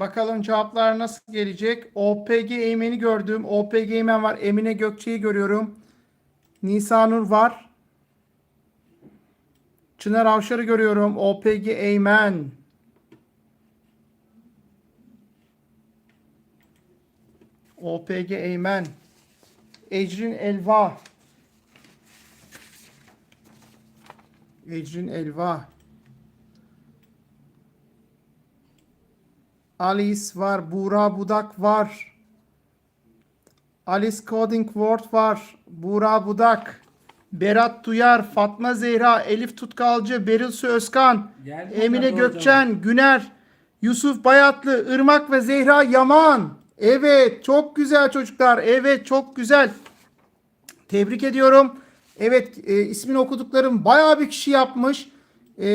Bakalım cevaplar nasıl gelecek? OPG Eymen'i gördüm. OPG Eymen var. Emine Gökçe'yi görüyorum. Nisanur var. Çınar Avşar'ı görüyorum. OPG Eymen. OPG Eymen. Ecrin Elva. Ecrin Elva. Alice var. Buğra Budak var. Alice Coding Word var. Buğra Budak. Berat Duyar, Fatma Zehra, Elif Tutkalcı, Beril Su Özkan, Geldi Emine hocam, Gökçen, Güner, Yusuf Bayatlı, Irmak ve Zehra Yaman. Evet, çok güzel çocuklar. Evet, çok güzel. Tebrik ediyorum. Evet, e, ismini okuduklarım bayağı bir kişi yapmış. E,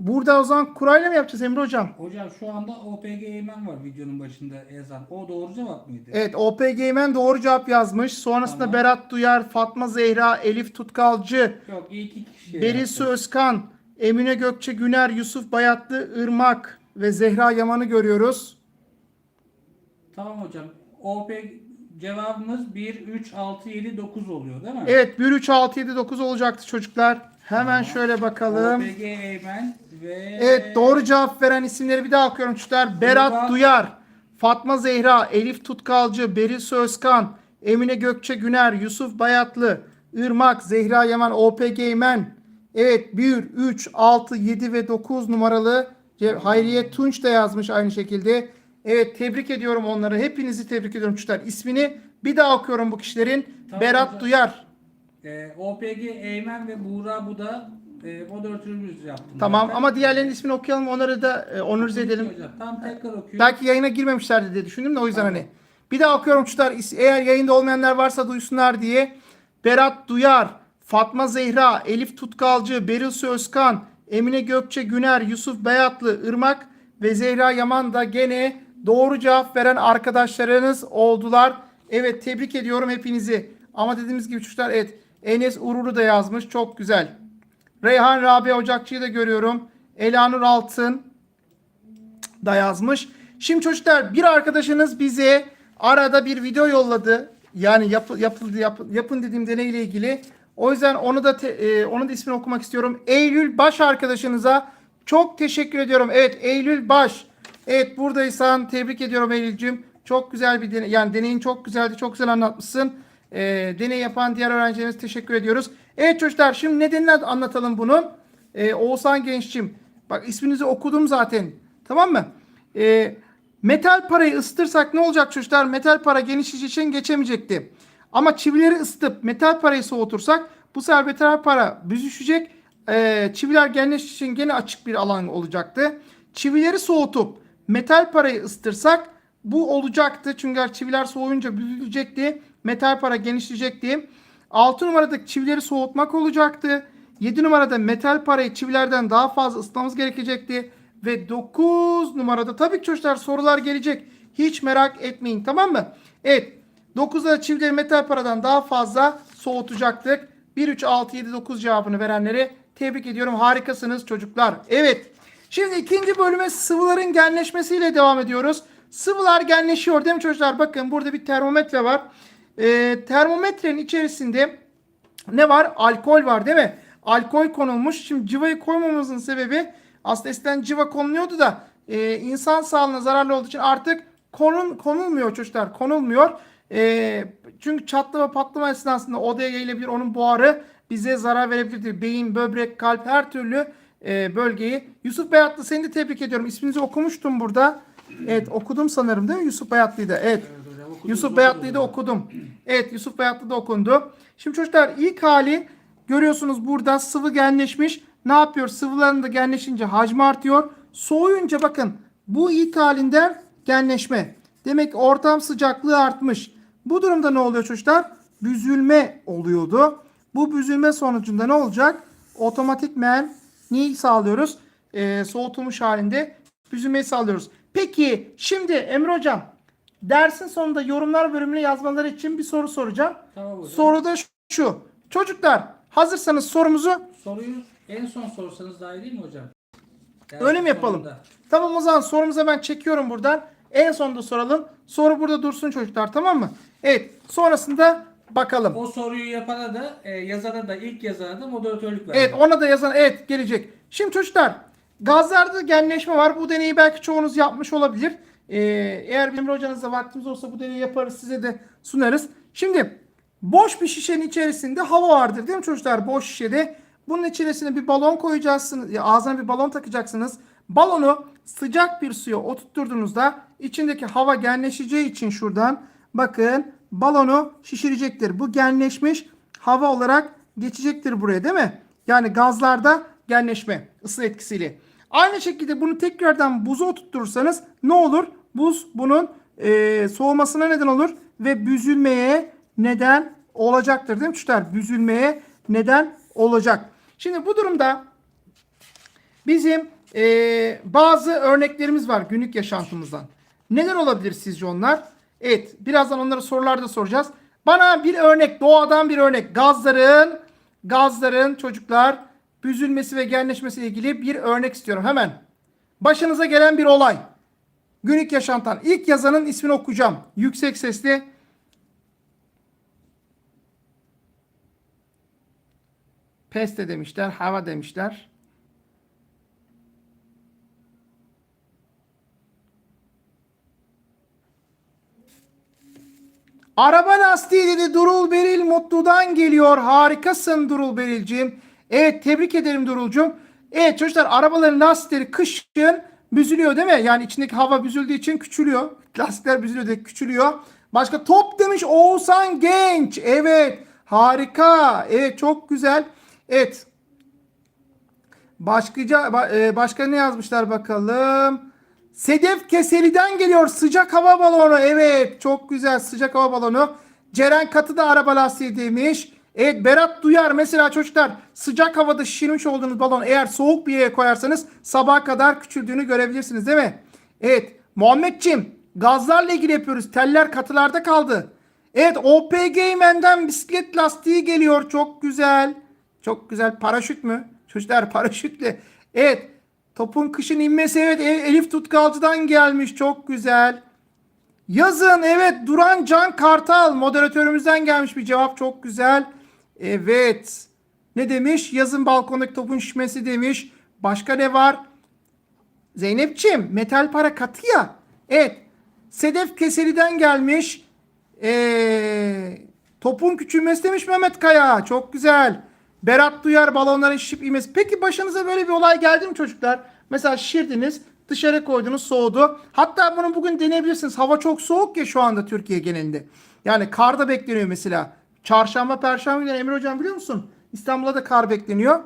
burada o zaman kurayla mı yapacağız Emre Hocam? Hocam şu anda OPG Eymen var videonun başında yazan. O doğru cevap mıydı? Evet OPG Eymen doğru cevap yazmış. Sonrasında Tamam. Berat Duyar, Fatma Zehra, Elif Tutkalcı, Yok iki kişi. Beril Su Özkan, Emine Gökçe Güner, Yusuf Bayatlı, Irmak ve Zehra Yaman'ı görüyoruz. Tamam hocam. OPG cevabımız 1, 3, 6, 7, 9 oluyor değil mi? Evet 1, 3, 6, 7, 9 olacaktı çocuklar. Hemen şöyle bakalım. OPG Eymen ve... Evet doğru cevap veren isimleri bir daha okuyorum çocuklar. Berat Irmak. Duyar, Fatma Zehra, Elif Tutkalcı, Beril Özkan, Emine Gökçe Güner, Yusuf Bayatlı, Irmak, Zehra Yaman, OPG Eymen. Evet 1, 3, 6, 7 ve 9 numaralı Ce- Hayriye Tunç da yazmış aynı şekilde. Evet tebrik ediyorum onları. Hepinizi tebrik ediyorum çocuklar. İsmini bir daha okuyorum bu kişilerin. Tamam Berat hocam. Duyar. E, OPG Eymen ve Buğra bu da e, moderatörümüz yaptı. Tamam zaten. ama diğerlerinin ismini okuyalım. Onları da e, onurize edelim. Tamam tekrar okuyorum. Belki yayına girmemişlerdi diye düşündüm de o yüzden hani. Bir daha okuyorum çocuklar. Eğer yayında olmayanlar varsa duysunlar diye. Berat Duyar, Fatma Zehra, Elif Tutkalcı, Beril Su Özkan, Emine Gökçe Güner, Yusuf Beyatlı, Irmak ve Zehra Yaman da gene doğru cevap veren arkadaşlarınız oldular. Evet tebrik ediyorum hepinizi. Ama dediğimiz gibi çocuklar evet Enes Urur'u da yazmış. Çok güzel. Reyhan Rabia Ocakçı'yı da görüyorum. Elanur Altın, da yazmış. Şimdi çocuklar bir arkadaşınız bize arada bir video yolladı. Yani yapı, yapıldı yap- yapın dediğim deneyle ilgili. O yüzden onu da te- e, onun da ismini okumak istiyorum. Eylül Baş arkadaşınıza çok teşekkür ediyorum. Evet Eylül Baş. Evet buradaysan tebrik ediyorum Eylül'cüğüm. Çok güzel bir deney. Yani deneyin çok güzeldi. Çok güzel anlatmışsın. E, deney yapan diğer öğrencilerimize teşekkür ediyoruz. Evet çocuklar şimdi nedenini anlatalım bunu. E, Oğuzhan Genççim. Bak isminizi okudum zaten. Tamam mı? Ee, metal parayı ısıtırsak ne olacak çocuklar? Metal para genişleyici için geçemeyecekti. Ama çivileri ısıtıp metal parayı soğutursak bu sefer metal para büzüşecek. Ee, çiviler genleştiği için gene açık bir alan olacaktı. Çivileri soğutup metal parayı ısıtırsak bu olacaktı. Çünkü çiviler soğuyunca büzülecekti. Metal para genişleyecekti. 6 numaradaki çivileri soğutmak olacaktı. 7 numarada metal parayı çivilerden daha fazla ısıtmamız gerekecekti. Ve 9 numarada tabii ki çocuklar sorular gelecek. Hiç merak etmeyin tamam mı? Evet 9'da çivileri metal paradan daha fazla soğutacaktık. 1, 3, 6, 7, 9 cevabını verenleri tebrik ediyorum. Harikasınız çocuklar. Evet. Şimdi ikinci bölüme sıvıların genleşmesiyle devam ediyoruz. Sıvılar genleşiyor değil mi çocuklar? Bakın burada bir termometre var. Ee, termometrenin içerisinde ne var? Alkol var değil mi? Alkol konulmuş. Şimdi cıvayı koymamızın sebebi aslında eskiden cıva konuluyordu da e, insan sağlığına zararlı olduğu için artık konul, konulmuyor çocuklar. Konulmuyor. E, çünkü çatlama patlama esnasında odaya yayılabilir. Onun buharı bize zarar verebilir. Beyin, böbrek, kalp her türlü e, bölgeyi. Yusuf Beyatlı seni de tebrik ediyorum. İsminizi okumuştum burada. Evet okudum sanırım değil mi Yusuf Bayatlı'yı? Evet. Evet Yusuf Bayatlı'yı da okudum. Evet Yusuf Bayatlı da okundu. Şimdi çocuklar ilk hali görüyorsunuz burada sıvı genleşmiş. Ne yapıyor? Sıvıların da genleşince hacmi artıyor. Soğuyunca bakın bu ilk halinden genleşme. Demek ortam sıcaklığı artmış. Bu durumda ne oluyor çocuklar? Büzülme oluyordu. Bu büzülme sonucunda ne olacak? Otomatikmen neyi sağlıyoruz? Ee, soğutulmuş halinde büzülmeyi sağlıyoruz. Peki şimdi Emre Hocam dersin sonunda yorumlar bölümüne yazmaları için bir soru soracağım. Tamam hocam. Soru da şu. Çocuklar hazırsanız sorumuzu Soruyu en son sorsanız daha iyi değil mi hocam? Öyle mi yapalım? sonunda. Tamam o zaman sorumuza ben çekiyorum buradan. En sonunda soralım. Soru burada dursun çocuklar tamam mı? Evet. Sonrasında bakalım. O soruyu yapana da e, yazana da ilk yazana da moderatörlük ver. Evet ona da yazan evet gelecek. Şimdi çocuklar gazlarda genleşme var. Bu deneyi belki çoğunuz yapmış olabilir. Ee, eğer Emre hocanızla vaktimiz olsa bu deneyi yaparız size de sunarız. Şimdi boş bir şişenin içerisinde hava vardır değil mi çocuklar? Boş şişede. Bunun içerisine bir balon koyacaksınız. ya Ağzına bir balon takacaksınız. Balonu sıcak bir suya oturtturduğunuzda içindeki hava genleşeceği için şuradan bakın balonu şişirecektir. Bu genleşmiş hava olarak geçecektir buraya değil mi? Yani gazlarda genleşme ısı etkisiyle. Aynı şekilde bunu tekrardan buza oturtursanız ne olur? Buz bunun eee, soğumasına neden olur ve büzülmeye neden olacaktır değil mi çocuklar? Büzülmeye neden olacak. Şimdi bu durumda bizim eee, bazı örneklerimiz var günlük yaşantımızdan. Neden olabilir sizce onlar? Evet birazdan onları sorularda soracağız. Bana bir örnek doğadan bir örnek gazların gazların çocuklar büzülmesi ve genleşmesi ile ilgili bir örnek istiyorum hemen. Başınıza gelen bir olay. Günlük yaşantan. İlk yazanın ismini okuyacağım. Yüksek sesli. Peste demişler, hava demişler. Araba lastiği dedi Durul Beril Mutlu'dan geliyor. Harikasın Durul Beril'ciğim. Evet tebrik ederim Durul'cum. Evet çocuklar arabaların lastikleri kışın büzülüyor değil mi? Yani içindeki hava büzüldüğü için küçülüyor. Lastikler büzülüyor diye küçülüyor. Başka top demiş Oğuzhan Genç. Evet harika. Evet çok güzel. Evet. Başkaca, ba- e, başka ne yazmışlar bakalım. Sedef Keseli'den geliyor sıcak hava balonu. Evet çok güzel sıcak hava balonu. Ceren Katı da araba lastiği demiş. Evet Berat Duyar mesela çocuklar sıcak havada şişirmiş olduğunuz balon eğer soğuk bir yere koyarsanız sabaha kadar küçüldüğünü görebilirsiniz değil mi? Evet Muhammedciğim gazlarla ilgili yapıyoruz. Teller katılarda kaldı. Evet OPG Men'den bisiklet lastiği geliyor. Çok güzel. Çok güzel. Paraşüt mü? Çocuklar paraşütle. Evet. Topun kışın inmesi evet El- Elif Tutkalcı'dan gelmiş. Çok güzel. Yazın evet Duran Can Kartal moderatörümüzden gelmiş bir cevap. Çok güzel. Evet. Ne demiş? Yazın balkondaki topun şişmesi demiş. Başka ne var? Zeynepçim metal para katı ya. Evet. Sedef Keseli'den gelmiş. Ee, topun küçülmesi demiş Mehmet Kaya. Çok güzel. Berat Duyar balonların şişip inmesi. Peki başınıza böyle bir olay geldi mi çocuklar? Mesela şişirdiniz dışarı koydunuz soğudu. Hatta bunu bugün deneyebilirsiniz. Hava çok soğuk ya şu anda Türkiye genelinde. Yani kar da bekleniyor mesela. Çarşamba, perşembe günü Emre Hocam biliyor musun? İstanbul'da da kar bekleniyor.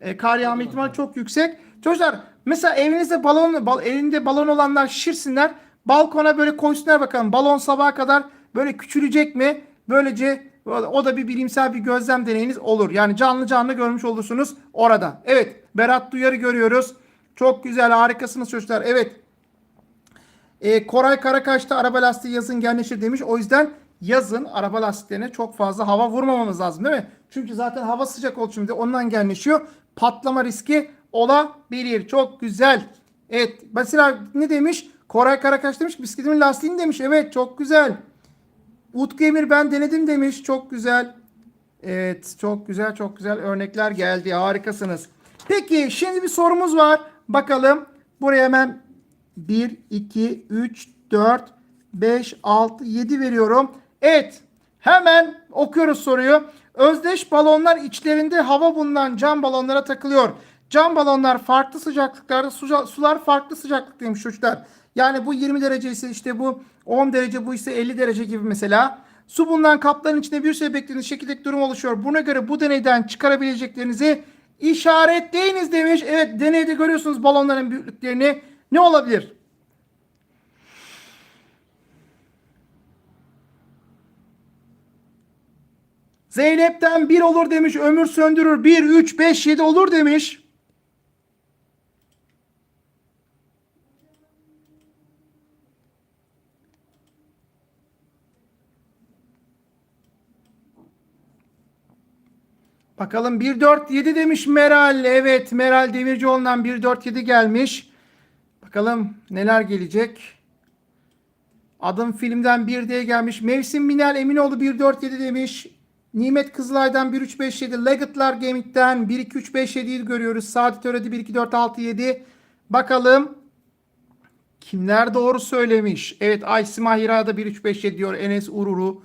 E, kar yağma ihtimali çok yüksek. Çocuklar mesela evinizde balon, bal, elinde balon olanlar şişirsinler. Balkona böyle koysunlar bakalım. Balon sabaha kadar böyle küçülecek mi? Böylece o da bir bilimsel bir gözlem deneyiniz olur. Yani canlı canlı görmüş olursunuz orada. Evet Berat Duyar'ı görüyoruz. Çok güzel harikasınız çocuklar. Evet e, Koray Karakaş da araba lastiği yazın genleşir demiş. O yüzden yazın araba lastiklerine çok fazla hava vurmamamız lazım değil mi? Çünkü zaten hava sıcak olduğu için de ondan genleşiyor. Patlama riski olabilir. Çok güzel. Evet mesela ne demiş? Koray Karakaş demiş ki bisikletimin lastiğini demiş. Evet çok güzel. Utku Emir ben denedim demiş. Çok güzel. Evet çok güzel çok güzel örnekler geldi. Harikasınız. Peki şimdi bir sorumuz var. Bakalım buraya hemen 1, 2, 3, 4, 5, 6, 7 veriyorum. Evet hemen okuyoruz soruyu. Özdeş balonlar içlerinde hava bulunan cam balonlara takılıyor. Cam balonlar farklı sıcaklıklarda, sular farklı sıcaklıktaymış çocuklar. Yani bu 20 derece ise işte bu 10 derece bu ise 50 derece gibi mesela. Su bulunan kapların içinde bir süre beklediğiniz şekildeki durum oluşuyor. Buna göre bu deneyden çıkarabileceklerinizi işaretleyiniz demiş. Evet deneyde görüyorsunuz balonların büyüklüklerini. Ne olabilir? Zeynep'ten 1 olur demiş. Ömür söndürür. 1, 3, 5, 7 olur demiş. Bakalım 1, 4, 7 demiş Meral. Evet Meral Demircioğlu'ndan 1, 4, 7 gelmiş. Bakalım neler gelecek. Adım filmden 1 diye gelmiş. Mevsim Binal Eminoğlu 147 demiş. Nimet Kızılay'dan 1357. Leggit'lar Gaming'den 12357'yi görüyoruz. Saadet Öredi 12467. Bakalım kimler doğru söylemiş. Evet Aysi Mahira'da 1357 diyor Enes Ururu.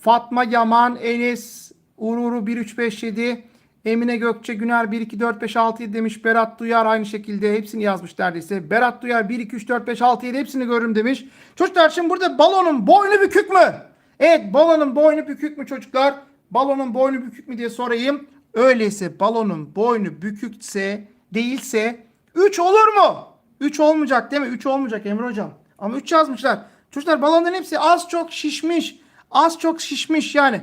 Fatma Yaman, Enes Ururu 1357. Emine Gökçe Güner 1 2 4 5 6 7 demiş. Berat Duyar aynı şekilde hepsini yazmış neredeyse. Berat Duyar 1 2 3 4 5 6 7 hepsini görürüm demiş. Çocuklar şimdi burada balonun boynu bükük mü? Evet balonun boynu bükük mü çocuklar? Balonun boynu bükük mü diye sorayım. Öyleyse balonun boynu bükükse değilse 3 olur mu? 3 olmayacak değil mi? 3 olmayacak Emre hocam. Ama 3 yazmışlar. Çocuklar balonların hepsi az çok şişmiş. Az çok şişmiş yani.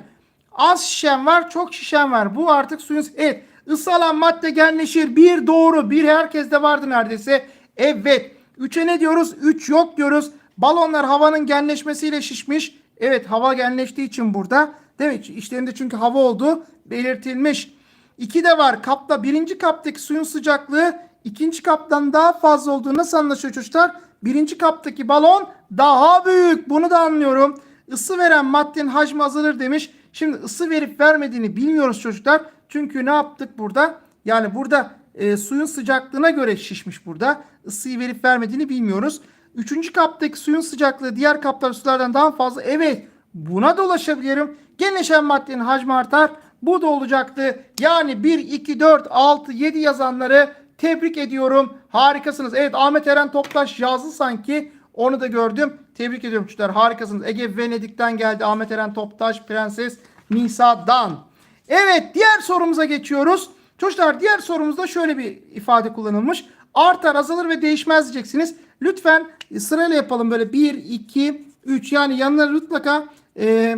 Az şişen var, çok şişen var. Bu artık suyun... Evet, ısı alan madde genleşir. Bir doğru, bir herkeste vardı neredeyse. Evet. Üçe ne diyoruz? Üç yok diyoruz. Balonlar havanın genleşmesiyle şişmiş. Evet, hava genleştiği için burada. Değil mi? İşlerinde çünkü hava olduğu belirtilmiş. İki de var. Kapta birinci kaptaki suyun sıcaklığı ikinci kaptan daha fazla olduğu nasıl anlaşıyor çocuklar? Birinci kaptaki balon daha büyük. Bunu da anlıyorum. Isı veren maddenin hacmi azalır demiş. Şimdi ısı verip vermediğini bilmiyoruz çocuklar. Çünkü ne yaptık burada? Yani burada e, suyun sıcaklığına göre şişmiş burada. Isıyı verip vermediğini bilmiyoruz. Üçüncü kaptaki suyun sıcaklığı diğer kaptaki sulardan daha fazla. Evet buna da ulaşabilirim. Genleşen maddenin hacmi artar. Bu da olacaktı. Yani 1, 2, 4, 6, 7 yazanları tebrik ediyorum. Harikasınız. Evet Ahmet Eren Toptaş yazdı sanki. Onu da gördüm. Tebrik ediyorum çocuklar. Harikasınız. Ege Venedik'ten geldi. Ahmet Eren Toptaş, Prenses Nisa'dan. Evet diğer sorumuza geçiyoruz. Çocuklar diğer sorumuzda şöyle bir ifade kullanılmış. Artar, azalır ve değişmez diyeceksiniz. Lütfen sırayla yapalım böyle 1, 2, 3 yani yanına mutlaka e,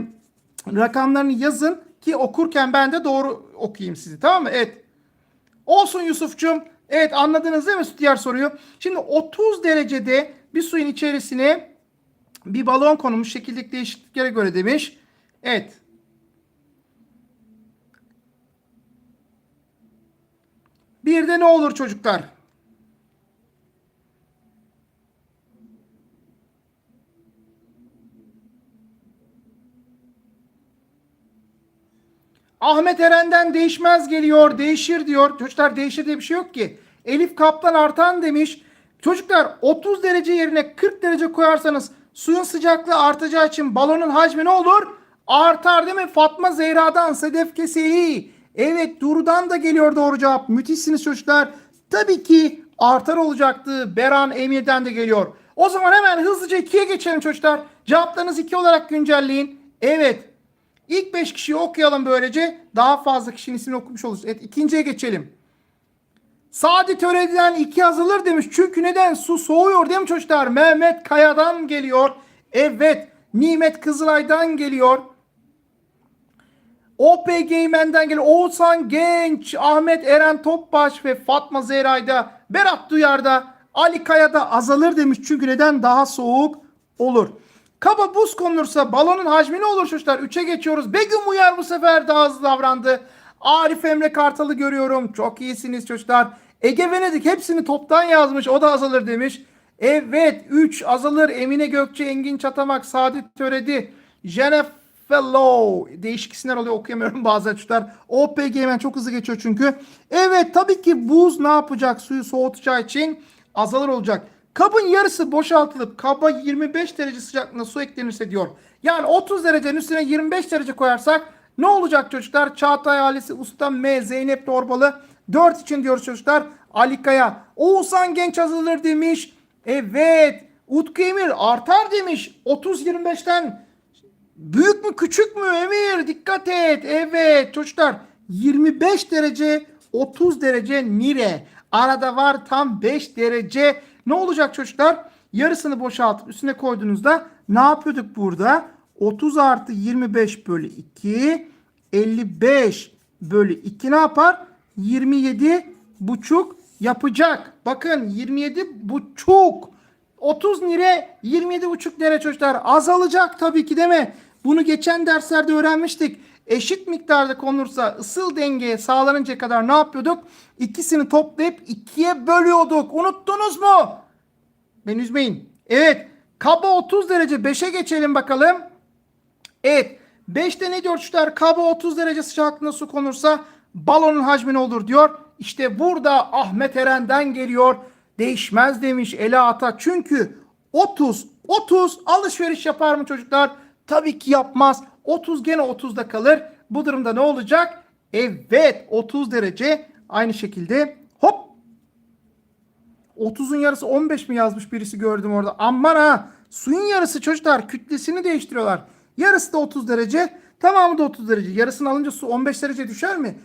rakamlarını yazın ki okurken ben de doğru okuyayım sizi tamam mı? Evet. Olsun Yusuf'cum. Evet anladınız değil mi diğer soruyu? Şimdi 30 derecede bir suyun içerisine bir balon konulmuş şekildeki değişikliklere göre demiş. Evet. Bir de ne olur çocuklar? Ahmet Eren'den değişmez geliyor, değişir diyor. Çocuklar değişir diye bir şey yok ki. Elif Kaptan artan demiş. Çocuklar 30 derece yerine 40 derece koyarsanız suyun sıcaklığı artacağı için balonun hacmi ne olur? Artar değil mi? Fatma Zehra'dan Sedef Keseli. Evet Duru'dan da geliyor doğru cevap. Müthişsiniz çocuklar. Tabii ki artar olacaktı. Beran Emir'den de geliyor. O zaman hemen hızlıca 2'ye geçelim çocuklar. Cevaplarınızı 2 olarak güncelleyin. Evet. İlk 5 kişiyi okuyalım böylece. Daha fazla kişinin ismini okumuş oluruz. Evet ikinciye geçelim. Sadi Töredi'den 2 yazılır demiş. Çünkü neden? Su soğuyor değil mi çocuklar? Mehmet Kaya'dan geliyor. Evet. Nimet Kızılay'dan geliyor. OP Geymen'den geliyor. Oğuzhan Genç, Ahmet Eren Topbaş ve Fatma Zehra'da, Berat Duyar'da, Ali Kaya'da azalır demiş. Çünkü neden? Daha soğuk olur. Kaba buz konulursa balonun hacmi ne olur çocuklar? 3'e geçiyoruz. Begüm Uyar bu sefer daha hızlı davrandı. Arif Emre Kartal'ı görüyorum. Çok iyisiniz çocuklar. Ege Venedik hepsini toptan yazmış. O da azalır demiş. Evet 3 azalır. Emine Gökçe, Engin Çatamak, Saadet Töredi, Jennifer Fellow. Değişik isimler oluyor okuyamıyorum bazen çocuklar. OPG hemen çok hızlı geçiyor çünkü. Evet tabii ki buz ne yapacak? Suyu soğutacağı için azalır olacak. Kabın yarısı boşaltılıp kaba 25 derece sıcaklığında su eklenirse diyor. Yani 30 derecenin üstüne 25 derece koyarsak ne olacak çocuklar? Çağatay ailesi Usta M, Zeynep Torbalı 4 için diyoruz çocuklar. Ali Kaya, Oğuzhan Genç azalır demiş. Evet. Utku Emir artar demiş. 30-25'ten büyük mü küçük mü Emir? Dikkat et. Evet çocuklar 25 derece 30 derece nire. Arada var tam 5 derece. Ne olacak çocuklar? Yarısını boşaltıp üstüne koyduğunuzda ne yapıyorduk burada? 30 artı 25 bölü 2 55 bölü 2 ne yapar? 27 buçuk yapacak. Bakın 27 buçuk. 30 lira 27 buçuk lira çocuklar azalacak tabii ki değil mi? Bunu geçen derslerde öğrenmiştik. Eşit miktarda konulursa ısıl dengeye sağlanıncaya kadar ne yapıyorduk? İkisini toplayıp ikiye bölüyorduk. Unuttunuz mu? Beni üzmeyin. Evet. Kaba 30 derece 5'e geçelim bakalım. Evet. 5'te ne diyor çocuklar? Kaba 30 derece sıcaklığında su konursa balonun hacmi ne olur diyor. İşte burada Ahmet Eren'den geliyor. Değişmez demiş Ela Ata. Çünkü 30 30 alışveriş yapar mı çocuklar? Tabii ki yapmaz. 30 gene 30'da kalır. Bu durumda ne olacak? Evet 30 derece aynı şekilde hop 30'un yarısı 15 mi yazmış birisi gördüm orada. Aman ha suyun yarısı çocuklar kütlesini değiştiriyorlar. Yarısı da 30 derece tamamı da 30 derece. Yarısını alınca su 15 derece düşer mi?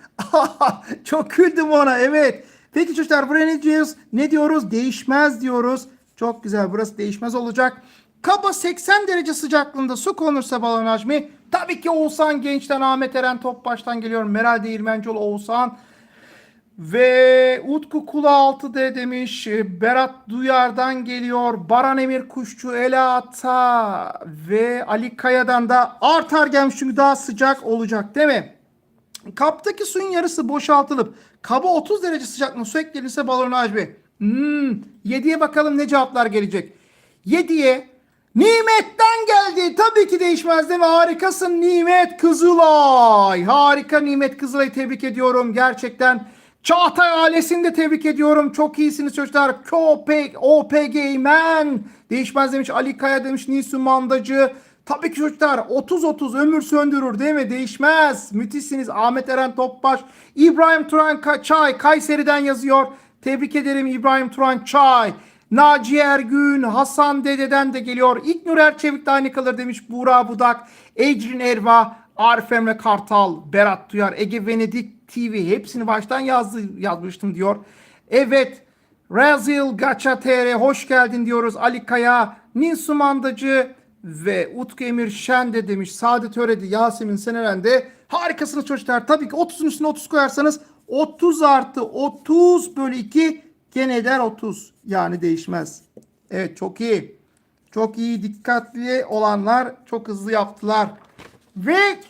Çok güldüm ona evet. Peki çocuklar buraya ne diyoruz? Ne diyoruz? Değişmez diyoruz. Çok güzel burası değişmez olacak. Kaba 80 derece sıcaklığında su konursa balon hacmi tabii ki Oğuzhan Genç'ten Ahmet Eren Topbaş'tan geliyor. Meral Değirmencioğlu Oğuzhan. Ve Utku Kula 6D demiş. Berat Duyar'dan geliyor. Baran Emir Kuşçu, Ela Ata ve Ali Kaya'dan da artar gelmiş çünkü daha sıcak olacak değil mi? Kaptaki suyun yarısı boşaltılıp kaba 30 derece sıcaklığında su eklenirse balon hacmi. Hmm, 7'ye bakalım ne cevaplar gelecek. 7'ye Nimet'ten geldi. Tabii ki değişmez değil mi? Harikasın Nimet Kızılay. Harika Nimet Kızılay'ı tebrik ediyorum. Gerçekten Çağatay ailesini de tebrik ediyorum. Çok iyisiniz çocuklar. Köpek, OPG Man. Değişmez demiş. Ali Kaya demiş. Nisu Mandacı. Tabii ki çocuklar 30-30 ömür söndürür değil mi? Değişmez. Müthişsiniz. Ahmet Eren Topbaş. İbrahim Turan Çay Kayseri'den yazıyor. Tebrik ederim İbrahim Turan Çay. Naci Ergün, Hasan Dede'den de geliyor. İlknur Erçevik de aynı kalır demiş Buğra Budak. Ecrin Erva, Arif Emre Kartal, Berat Duyar, Ege Venedik TV hepsini baştan yazdı, yazmıştım diyor. Evet Razil Gacha TR hoş geldin diyoruz. Ali Kaya, Ninsu Mandacı ve Utku Emir Şen de demiş. Saadet Öredi, Yasemin Seneren de harikasınız çocuklar. Tabii ki 30'un üstüne 30 koyarsanız 30 artı 30 bölü 2 gene eder 30. Yani değişmez. Evet çok iyi. Çok iyi dikkatli olanlar çok hızlı yaptılar. Ve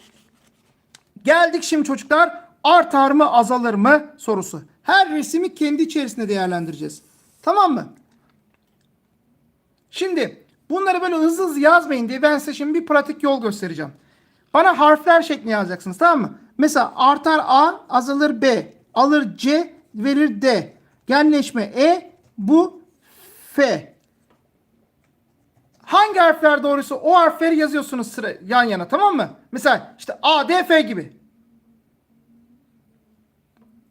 geldik şimdi çocuklar artar mı azalır mı sorusu. Her resmi kendi içerisinde değerlendireceğiz. Tamam mı? Şimdi bunları böyle hızlı hızlı yazmayın diye ben size şimdi bir pratik yol göstereceğim. Bana harfler şeklinde yazacaksınız tamam mı? Mesela artar A, azalır B, alır C, verir D. Genleşme E, bu F. Hangi harfler doğruysa o harfleri yazıyorsunuz sıra yan yana tamam mı? Mesela işte A, D, F gibi.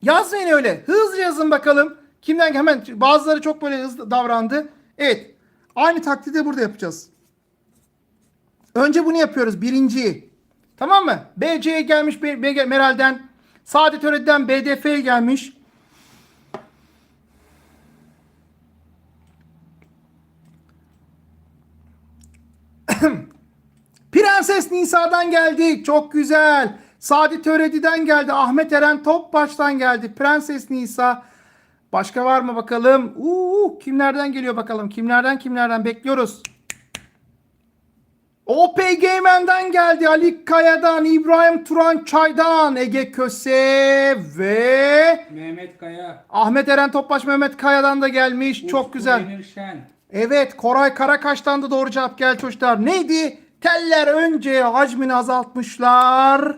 Yazmayın öyle. Hızlı yazın bakalım. Kimden hemen bazıları çok böyle hızlı davrandı. Evet. Aynı taklidi burada yapacağız. Önce bunu yapıyoruz. Birinciyi. Tamam mı? BC'ye gelmiş B, B, Meral'den. Saadet Öğret'ten BDF'ye gelmiş. Prenses Nisa'dan geldi. Çok güzel. Saadet Öredi'den geldi. Ahmet Eren Topbaş'tan geldi. Prenses Nisa. Başka var mı bakalım? Uuu, kimlerden geliyor bakalım? Kimlerden kimlerden bekliyoruz. OPG Men'den geldi. Ali Kaya'dan, İbrahim Turan Çay'dan, Ege Köse ve Mehmet Kaya. Ahmet Eren Topbaş Mehmet Kaya'dan da gelmiş. Çok Utku güzel. Evet Koray Karakaş'tan da doğru cevap gel çocuklar. Neydi? Teller önce hacmini azaltmışlar.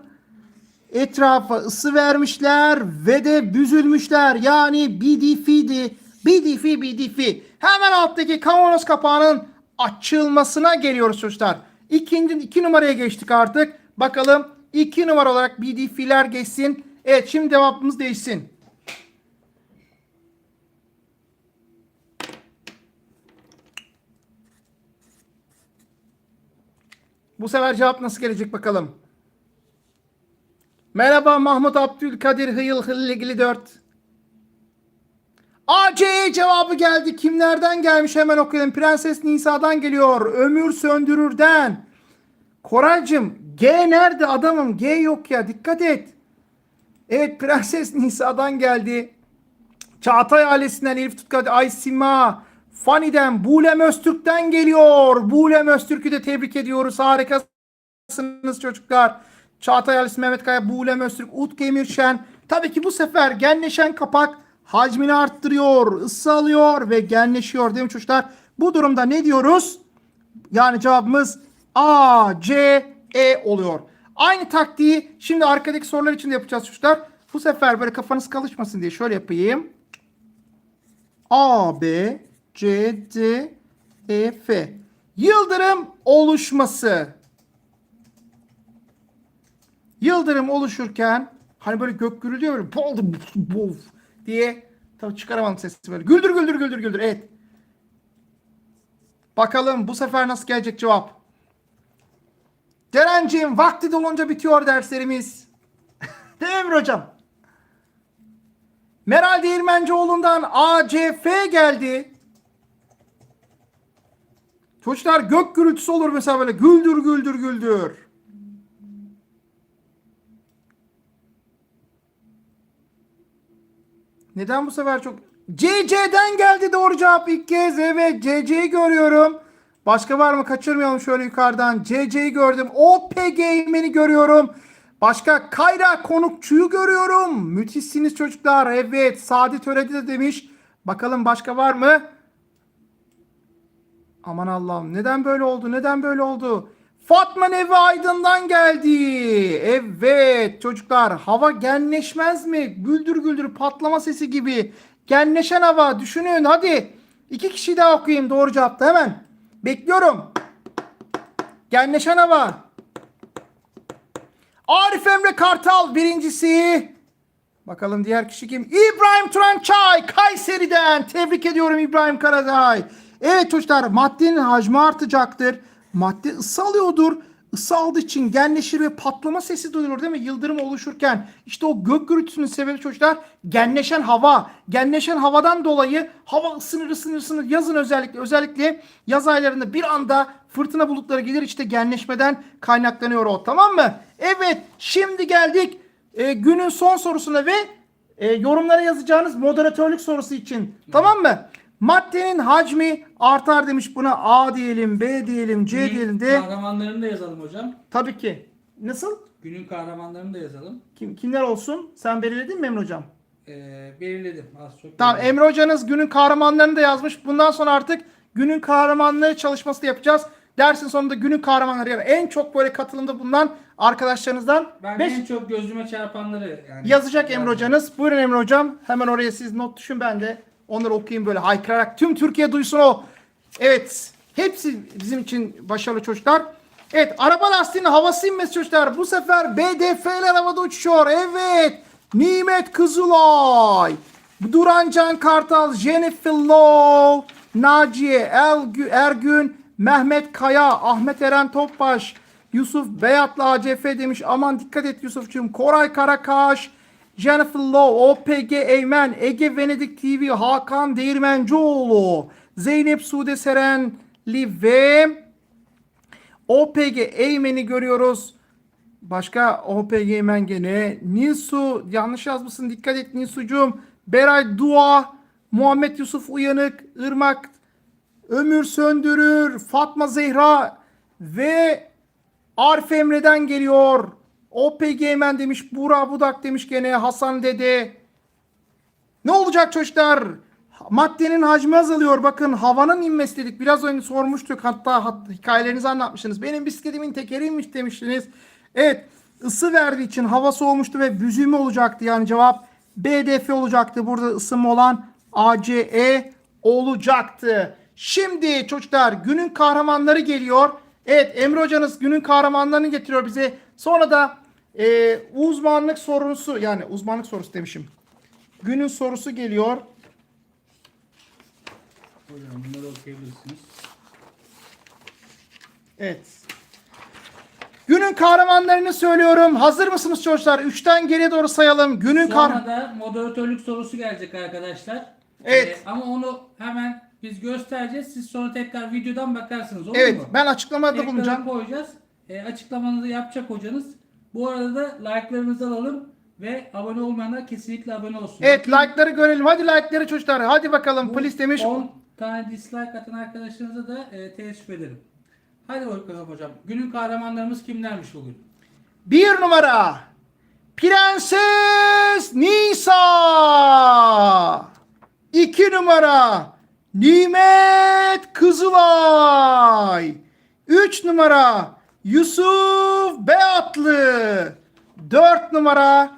Etrafa ısı vermişler ve de büzülmüşler. Yani BDF'di. BDF BDF. Hemen alttaki kavanoz kapağının açılmasına geliyoruz çocuklar. İkinci, iki numaraya geçtik artık. Bakalım iki numara olarak BDF'ler geçsin. Evet şimdi cevabımız değişsin. Bu sefer cevap nasıl gelecek bakalım. Merhaba Mahmut Abdülkadir Hıyıl Hılligili 4. AC cevabı geldi. Kimlerden gelmiş hemen okuyalım. Prenses Nisa'dan geliyor. Ömür Söndürür'den. Koraycığım G nerede adamım? G yok ya dikkat et. Evet Prenses Nisa'dan geldi. Çağatay ailesinden Elif Tutkal, Aysima, Fani'den, Bulem Öztürk'ten geliyor. Bulem Öztürk'ü de tebrik ediyoruz. Harikasınız çocuklar. Çağatay ailesi Mehmet Kaya, Bulem Öztürk, Utku Emirşen. Tabii ki bu sefer genleşen kapak hacmini arttırıyor, ısı alıyor ve genleşiyor değil mi çocuklar? Bu durumda ne diyoruz? Yani cevabımız A, C, E oluyor. Aynı taktiği şimdi arkadaki sorular için de yapacağız çocuklar. Bu sefer böyle kafanız kalışmasın diye şöyle yapayım. A, B, C, D, E, F. Yıldırım oluşması. Yıldırım oluşurken hani böyle gök gürülüyor böyle bol bol diye tabii çıkaramadım sesi böyle. Güldür güldür güldür güldür. Evet. Bakalım bu sefer nasıl gelecek cevap. Ceren'ciğim vakti dolunca bitiyor derslerimiz. Değil mi hocam? Meral Değirmencioğlu'ndan ACF geldi. Çocuklar gök gürültüsü olur mesela böyle güldür güldür güldür. Neden bu sefer çok... CC'den geldi doğru cevap ilk kez. Evet CC'yi görüyorum. Başka var mı? Kaçırmayalım şöyle yukarıdan. CC'yi gördüm. OPG Eymen'i görüyorum. Başka Kayra Konukçu'yu görüyorum. Müthişsiniz çocuklar. Evet. Sadi Töredi de demiş. Bakalım başka var mı? Aman Allah'ım neden böyle oldu? Neden böyle oldu? Fatma Nevi Aydın'dan geldi. Evet çocuklar hava genleşmez mi? Güldür güldür patlama sesi gibi. Genleşen hava düşünün hadi. İki kişi daha okuyayım doğru cevapta hemen. Bekliyorum. Genleşen hava. Arif Emre Kartal birincisi. Bakalım diğer kişi kim? İbrahim Turançay Kayseri'den. Tebrik ediyorum İbrahim Karadağay. Evet çocuklar maddenin hacmi artacaktır. Madde ısı alıyordur. Isı aldığı için genleşir ve patlama sesi duyulur değil mi? Yıldırım oluşurken işte o gök gürültüsünün sebebi çocuklar genleşen hava. Genleşen havadan dolayı hava ısınır ısınır ısınır. Yazın özellikle özellikle yaz aylarında bir anda fırtına bulutları gelir işte genleşmeden kaynaklanıyor o tamam mı? Evet şimdi geldik e, günün son sorusuna ve e, yorumlara yazacağınız moderatörlük sorusu için. Tamam mı? Maddenin hacmi artar demiş buna A diyelim, B diyelim, C Günün diyelim de. kahramanlarını da yazalım hocam. Tabii ki. Nasıl? Günün kahramanlarını da yazalım. Kim, kimler olsun? Sen belirledin mi Emre Hocam? Ee, belirledim. Az çok. Tamam belirledim. Emre Hocanız günün kahramanlarını da yazmış. Bundan sonra artık günün kahramanları çalışması da yapacağız. Dersin sonunda günün kahramanları yani en çok böyle katılımda bulunan arkadaşlarınızdan Ben beş- en çok gözüme çarpanları yani. Yazacak Emre Hocanız. Buyurun Emre Hocam. Hemen oraya siz not düşün ben de onları okuyayım böyle haykırarak. Tüm Türkiye duysun o. Evet. Hepsi bizim için başarılı çocuklar. Evet. Araba lastiğinin havası inmesi çocuklar. Bu sefer BDF'ler havada uçuyor. Evet. Nimet Kızılay. Duran Can Kartal. Jennifer Low. Naciye Ergün. Mehmet Kaya. Ahmet Eren Topbaş. Yusuf Beyatlı ACF demiş. Aman dikkat et Yusuf'cum. Koray Karakaş. Jennifer Low, OPG Eymen, Ege Venedik TV, Hakan Değirmencioğlu, Zeynep Sude Serenli ve OPG Eymen'i görüyoruz. Başka OPG Eymen gene. Nisu yanlış yazmışsın dikkat et Nisu'cum. Beray Dua, Muhammed Yusuf Uyanık, Irmak Ömür Söndürür, Fatma Zehra ve Arif Emre'den geliyor. OPG Eymen demiş. Buğra Budak demiş gene. Hasan Dede. Ne olacak çocuklar? Maddenin hacmi azalıyor. Bakın havanın inmesi dedik. Biraz önce sormuştuk. Hatta, hatta hikayelerinizi anlatmışsınız. Benim bisikletimin tekeriymiş demiştiniz. Evet. ısı verdiği için hava soğumuştu ve büzülme olacaktı. Yani cevap BDF olacaktı. Burada ısınma olan ACE olacaktı. Şimdi çocuklar günün kahramanları geliyor. Evet Emre hocanız günün kahramanlarını getiriyor bize. Sonra da e, uzmanlık sorusu yani uzmanlık sorusu demişim. Günün sorusu geliyor. Hocam bunları okuyabilirsiniz. Evet. Günün kahramanlarını söylüyorum. Hazır mısınız çocuklar? Üçten geriye doğru sayalım. Günün Sonra da moderatörlük sorusu gelecek arkadaşlar. Evet. Ee, ama onu hemen biz göstereceğiz. Siz sonra tekrar videodan bakarsınız olur Evet, mu? ben açıklamada Ekrana bulunacağım. koyacağız. E, açıklamanızı yapacak hocanız. Bu arada da like'larınızı alalım ve abone olmayanlar kesinlikle abone olsun. Evet, like'ları görelim. Hadi like'ları çocuklar. Hadi bakalım. Bu Polis demiş. 10 tane dislike atan arkadaşlarınıza da e, teessüf ederim. Hadi bakalım hocam. Günün kahramanlarımız kimlermiş bugün? Bir numara. Prenses Nisa. İki numara. Nimet Kızılay. 3 numara Yusuf Beatlı. 4 numara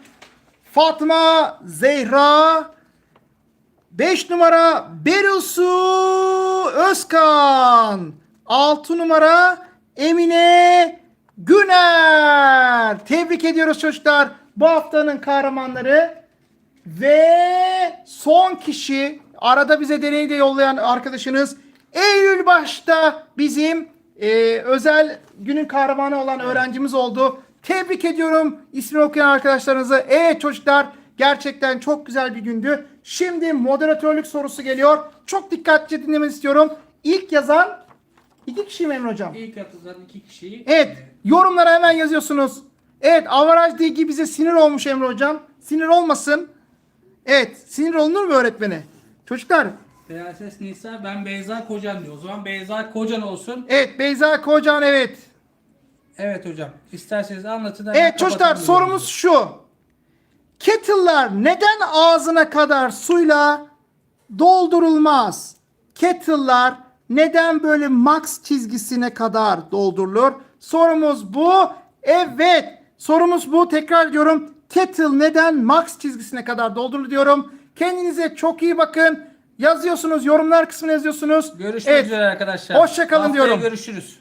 Fatma Zehra. 5 numara Berusu Özkan. 6 numara Emine Güner. Tebrik ediyoruz çocuklar. Bu haftanın kahramanları. Ve son kişi arada bize deney de yollayan arkadaşınız Eylül başta bizim e, özel günün kahramanı olan öğrencimiz oldu. Tebrik ediyorum ismini okuyan arkadaşlarınızı. Evet çocuklar gerçekten çok güzel bir gündü. Şimdi moderatörlük sorusu geliyor. Çok dikkatli dinlemenizi istiyorum. İlk yazan iki kişi mi Emre Hocam? İlk atılan iki kişiyi Evet. Yorumlara hemen yazıyorsunuz. Evet. Avaraj Digi bize sinir olmuş Emre Hocam. Sinir olmasın. Evet. Sinir olunur mu öğretmene? Çocuklar. Prenses Nisa ben Beyza Kocan diyor. O zaman Beyza Kocan olsun. Evet. Beyza Kocan evet. Evet hocam. İsterseniz anlatın. hemen Evet çocuklar kapatalım. sorumuz şu. Kettle'lar neden ağzına kadar suyla doldurulmaz? Kettle'lar neden böyle max çizgisine kadar doldurulur? Sorumuz bu. Evet. Sorumuz bu. Tekrar diyorum. Kettle neden max çizgisine kadar doldurulur diyorum. Kendinize çok iyi bakın. Yazıyorsunuz. Yorumlar kısmına yazıyorsunuz. Görüşmek Evet. üzere arkadaşlar. Hoşça kalın Haftaya diyorum. görüşürüz.